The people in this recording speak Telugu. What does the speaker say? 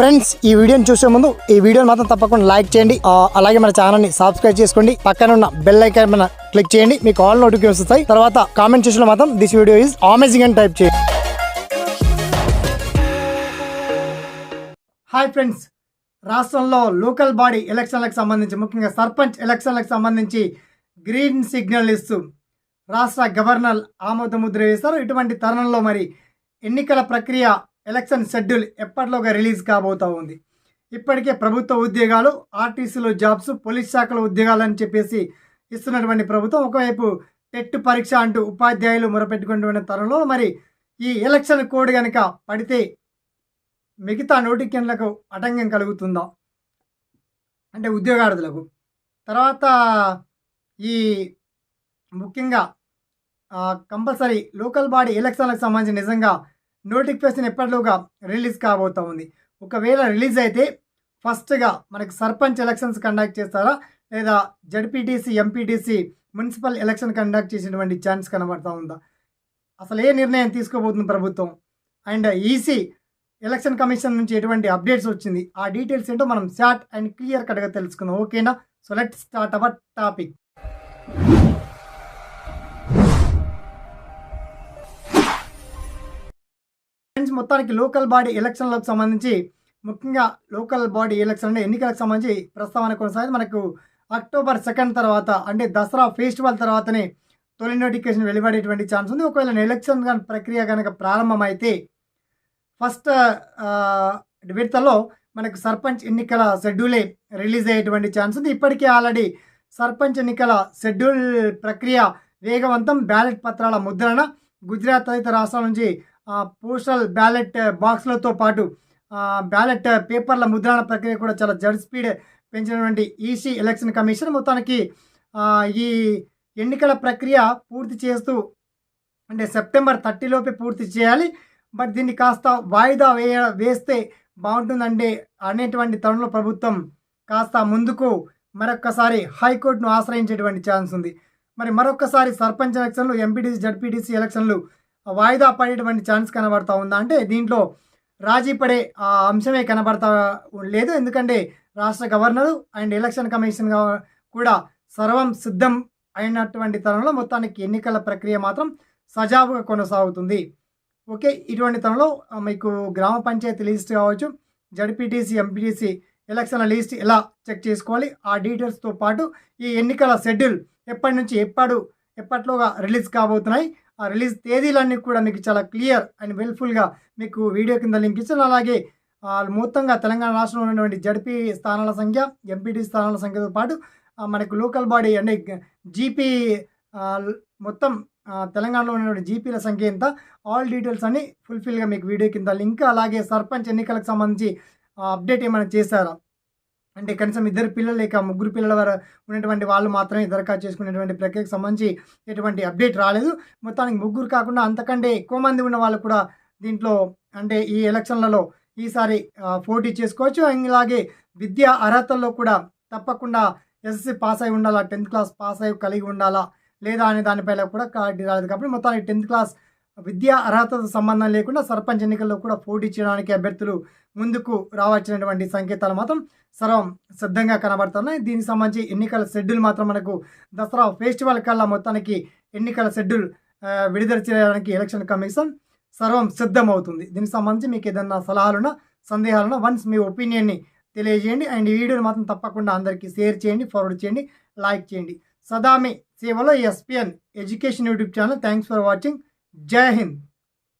ఫ్రెండ్స్ ఈ వీడియోని చూసే ముందు ఈ వీడియోని మాత్రం తప్పకుండా లైక్ చేయండి. అలాగే మన ఛానల్ని సబ్స్క్రైబ్ చేసుకోండి. పక్కన ఉన్న బెల్ ఐకాన్ మన క్లిక్ చేయండి. మీకు ఆల్ నోటిఫికేషన్ వస్తాయి. తర్వాత కామెంట్ చేసిన మాత్రం దిస్ వీడియో ఈజ్ అమేజింగ్ అని టైప్ చేయండి. హాయ్ ఫ్రెండ్స్ రాష్ట్రంలో లోకల్ బాడీ ఎలక్షన్లకు సంబంధించి ముఖ్యంగా సర్పంచ్ ఎలక్షన్లకు సంబంధించి గ్రీన్ సిగ్నల్ ఇస్తూ రాష్ట్ర గవర్నర్ ఆమోద ముద్ర వేశారు. ఇటువంటి తరుణంలో మరి ఎన్నికల ప్రక్రియ ఎలక్షన్ షెడ్యూల్ ఎప్పటిలోగా రిలీజ్ కాబోతా ఉంది. ఇప్పటికే ప్రభుత్వ ఉద్యోగాలు ఆర్టీసీలో జాబ్స్ పోలీస్ శాఖలో ఉద్యోగాలు అని చెప్పేసి ఇస్తున్నటువంటి ప్రభుత్వం ఒకవైపు టెట్ పరీక్ష అంటూ ఉపాధ్యాయులు మొరపెట్టుకున్నటువంటి తరుణంలో మరి ఈ ఎలక్షన్ కోడ్ కనుక పడితే మిగతా నోటిఫికేషన్లకు ఆటంకం కలుగుతుందా? అంటే ఉద్యోగార్థులకు. తర్వాత ఈ ముఖ్యంగా కంపల్సరీ లోకల్ బాడీ ఎలక్షన్లకు సంబంధించి నిజంగా నోటిఫికేషన్ ఎప్పటిలోగా రిలీజ్ కాబోతూ ఉంది. ఒకవేళ రిలీజ్ అయితే ఫస్ట్గా మనకి సర్పంచ్ ఎలక్షన్స్ కండక్ట్ చేస్తారా? లేదా ZPTC MPTC municipal election conduct చేసినటువంటి ఛాన్స్ కనబడతా ఉందా? అసలు ఏ నిర్ణయం తీసుకోబోతుంది ప్రభుత్వం. అండ్ ఈసీ ఎలక్షన్ కమిషన్ నుంచి ఎటువంటి అప్డేట్స్ వచ్చింది? ఆ డీటెయిల్స్ ఏంటో మనం షార్ట్ అండ్ క్లియర్ కట్గా తెలుసుకుందాం. ఓకేనా? So let start our topic. Friends మొత్తానికి లోకల్ బాడీ ఎలక్షన్లకు సంబంధించి ముఖ్యంగా లోకల్ బాడీ ఎలక్షన్ అంటే ఎన్నికలకు సంబంధించి ప్రస్తావన కొనసాగింది. మనకు అక్టోబర్ సెకండ్ తర్వాత అంటే దసరా ఫెస్టివల్ తర్వాతనే తొలి నోటిఫికేషన్ వెలువడేటువంటి ఛాన్స్ ఉంది. ఒకవేళ ఎలక్షన్ ప్రక్రియ కనుక ప్రారంభమైతే ఫస్ట్ విడతలో మనకు సర్పంచ్ ఎన్నికల షెడ్యూలే రిలీజ్ అయ్యేటువంటి ఛాన్స్ ఉంది. ఇప్పటికే ఆల్రెడీ సర్పంచ్ ఎన్నికల షెడ్యూల్ ప్రక్రియ వేగవంతం బ్యాలెట్ పత్రాల ముద్రణ గుజరాత్ తదితర రాష్ట్రాల నుంచి పోస్టల్ బ్యాలెట్ బాక్స్లతో పాటు బ్యాలెట్ పేపర్ల ముద్రణ ప్రక్రియ కూడా చాలా జడ్ స్పీడ్ పెంచినటువంటి ఈసీ ఎలక్షన్ కమిషన్ మొత్తానికి ఈ ఎన్నికల ప్రక్రియ పూర్తి చేస్తూ అంటే సెప్టెంబర్ థర్టీలోపే పూర్తి చేయాలి. బట్ దీన్ని కాస్త వాయిదా వేయ వేస్తే బాగుంటుందంటే అనేటువంటి తరుణంలో ప్రభుత్వం కాస్త ముందుకు మరొక్కసారి హైకోర్టును ఆశ్రయించేటువంటి ఛాన్స్ ఉంది. మరి మరొకసారి సర్పంచ్ ఎలక్షన్లు ఎంపీటీసీ జడ్పీటీసీ ఎలక్షన్లు వాయిదా పడేటువంటి ఛాన్స్ కనబడతా ఉందా? అంటే దీంట్లో రాజీ పడే ఆ అంశమే కనబడతా లేదు. ఎందుకంటే రాష్ట్ర గవర్నరు అండ్ ఎలక్షన్ కమిషన్ కూడా సర్వం సిద్ధం అయినటువంటి తరుణంలో మొత్తానికి ఎన్నికల ప్రక్రియ మాత్రం సజావుగా కొనసాగుతుంది. ఓకే ఇటువంటి తరుణంలో మీకు గ్రామ పంచాయతీ లిస్ట్ కావచ్చు జడ్పీటీసీ ఎంపీటీసీ ఎలక్షన్ల లిస్ట్ ఎలా చెక్ చేసుకోవాలి ఆ డీటెయిల్స్తో పాటు ఈ ఎన్నికల షెడ్యూల్ ఎప్పటి నుంచి ఎప్పుడు ఎప్పట్లోగా రిలీజ్ కాబోతున్నాయి ఆ రిలీజ్ తేదీలన్నీ కూడా మీకు చాలా క్లియర్ అండ్ వెల్ఫుల్గా మీకు వీడియో కింద లింక్ ఇచ్చాను. అలాగే మొత్తంగా తెలంగాణ రాష్ట్రంలో ఉన్నటువంటి జడ్పీ స్థానాల సంఖ్య ఎంపీటీ స్థానాల సంఖ్యతో పాటు మనకు లోకల్ బాడీ అంటే జీపీ మొత్తం తెలంగాణలో ఉన్నటువంటి జీపీల సంఖ్య ఎంత ఆల్ డీటెయిల్స్ అన్ని ఫుల్ఫిల్గా మీకు వీడియో కింద లింక్ అలాగే సర్పంచ్ ఎన్నికలకు సంబంధించి అప్డేట్ ఏమైనా చేశారా? అంటే కనీసం ఇద్దరు పిల్లలు లేక ముగ్గురు పిల్లల వారు ఉన్నటువంటి వాళ్ళు మాత్రమే దరఖాస్తు చేసుకునేటువంటి ప్రక్రియకు సంబంధించి ఎటువంటి అప్డేట్ రాలేదు. మొత్తానికి ముగ్గురు కాకుండా అంతకంటే ఎక్కువ మంది ఉన్న వాళ్ళు కూడా దీంట్లో అంటే ఈ ఎలక్షన్లలో ఈసారి పోటీ చేసుకోవచ్చు. ఇలాగే విద్యా అర్హతల్లో కూడా తప్పకుండా ఎస్ఎస్సి పాస్ అయి ఉండాలా టెన్త్ క్లాస్ పాస్ అయి కలిగి ఉండాలా లేదా అనే దానిపైన కూడా క్లారిటీ రాలేదు. కాబట్టి మొత్తానికి టెన్త్ క్లాస్ విద్యా అర్హతతో సంబంధం లేకుండా సర్పంచ్ ఎన్నికల్లో కూడా పోటీ చేయడానికి అభ్యర్థులు ముందుకు రావాల్సినటువంటి సంకేతాలు మాత్రం సర్వం సిద్ధంగా కనబడుతున్నాయి. దీనికి సంబంధించి ఎన్నికల షెడ్యూల్ మాత్రం మనకు దసరా ఫెస్టివల్ కల్లా మొత్తానికి ఎన్నికల షెడ్యూల్ విడుదల చేయడానికి ఎలక్షన్ కమిషన్ సర్వం సిద్ధమవుతుంది. దీనికి సంబంధించి మీకు ఏదన్నా సలహాలున్నా సందేహాలున్నా వన్స్ మీ ఒపీనియన్ని తెలియజేయండి. అండ్ ఈ వీడియోని మాత్రం తప్పకుండా అందరికీ షేర్ చేయండి ఫార్వర్డ్ చేయండి లైక్ చేయండి. సదామి సేవలో SPN education YouTube channel. Thanks for watching. जय हिंद।